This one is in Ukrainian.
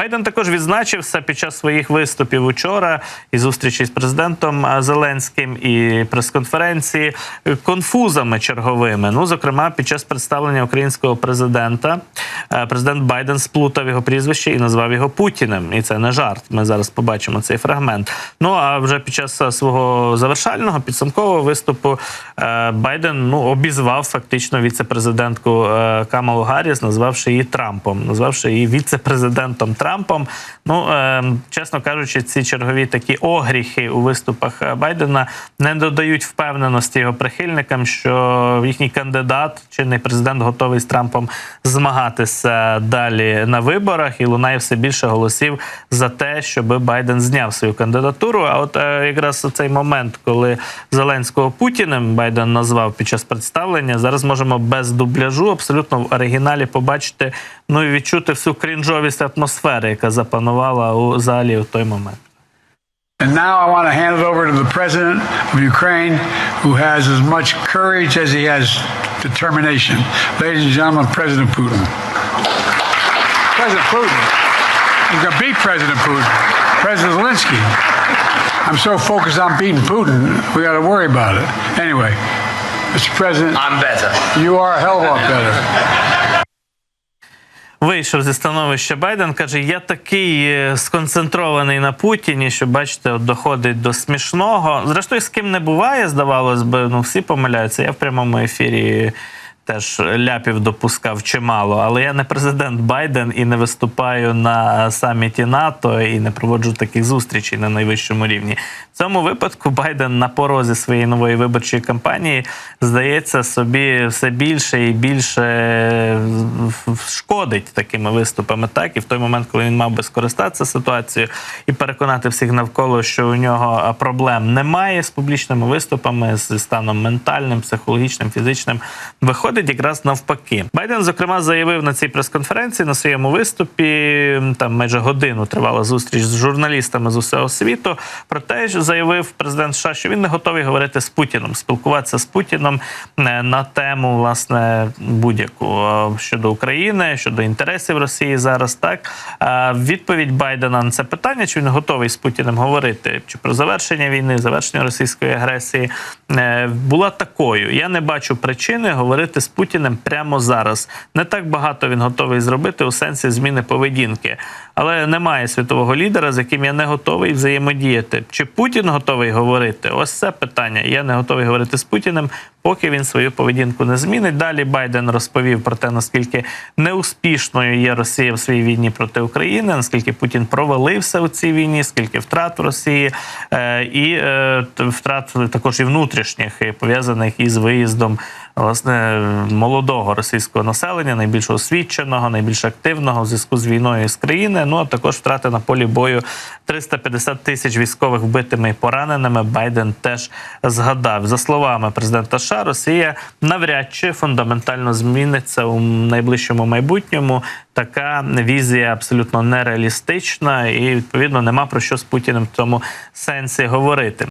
Байден також відзначився під час своїх виступів учора і зустрічі з президентом е, Зеленським і прес-конференції конфузами черговими. Ну, зокрема, під час представлення українського президента е, президент Байден сплутав його прізвище і назвав його Путіним. І це не жарт. Ми зараз побачимо цей фрагмент. Ну а вже під час е, свого завершального підсумкового виступу Байден ну обізвав фактично віце-президентку Камалу Гарріс, назвавши її Трампом, назвавши її віце-президентом Трампом. Ну е, чесно кажучи, ці чергові такі огріхи у виступах е, Байдена не додають впевненості його прихильникам, що їхній кандидат, чинний президент, готовий з Трампом змагатися далі на виборах, і лунає все більше голосів за те, щоб Байден зняв свою кандидатуру. А от е, якраз цей момент, коли Зеленського Путіним Байден назвав під час представлення, зараз можемо без дубляжу абсолютно в оригіналі побачити ну і відчути всю крінжовість атмосфери, яка запанувала у залі у той момент. And now I want to hand it over to the president of Ukraine, who has as much courage as he has determination. Ladies and gentlemen, President Putin. President Putin. He's going to beat President Putin. President Zelensky. I'm so focused on beating Putin, we got to worry about it. Anyway, Mr. President, I'm better. you are a hell of a lot better. Вийшов зі становища Байден, каже: я такий е, сконцентрований на Путіні, що бачите, от доходить до смішного. Зрештою, з ким не буває, здавалось би, ну всі помиляються. Я в прямому ефірі теж ляпів допускав чимало, але я не президент Байден і не виступаю на саміті НАТО і не проводжу таких зустрічей на найвищому рівні. В цьому випадку Байден на порозі своєї нової виборчої кампанії здається собі все більше і більше шкодить такими виступами. Так і в той момент, коли він мав би скористатися ситуацією і переконати всіх навколо, що у нього проблем немає з публічними виступами, з станом ментальним, психологічним, фізичним, виходить якраз навпаки. Байден, зокрема, заявив на цій прес-конференції на своєму виступі. Там майже годину тривала зустріч з журналістами з усього світу. Про те, що заявив президент США, що він не готовий говорити з Путіном, спілкуватися з Путіном е, на тему власне будь-яку е, щодо України, щодо інтересів Росії зараз. Так Е, відповідь Байдена на це питання, чи він готовий з Путіним говорити, чи про завершення війни, завершення російської агресії, була такою. Я не бачу причини говорити з Путіним прямо зараз. Не так багато він готовий зробити у сенсі зміни поведінки, але немає світового лідера, з яким я не готовий взаємодіяти. Чи Путін готовий говорити? Ось це питання. Я не готовий говорити з Путіним, поки він свою поведінку не змінить. Далі Байден розповів про те, наскільки неуспішною є Росія в своїй війні проти України, наскільки Путін провалився у цій війні, скільки втрат в Росії, е, і е, втрат також і внутрішніх, пов'язаних із виїздом власне молодого російського населення, найбільш освіченого, найбільш активного в зв'язку з війною з країни. Ну а також втрати на полі бою 350 тисяч військових вбитими і пораненими. Байден теж згадав за словами президента США, Росія навряд чи фундаментально зміниться у найближчому майбутньому. Така візія абсолютно нереалістична, і відповідно нема про що з Путіним в цьому сенсі говорити.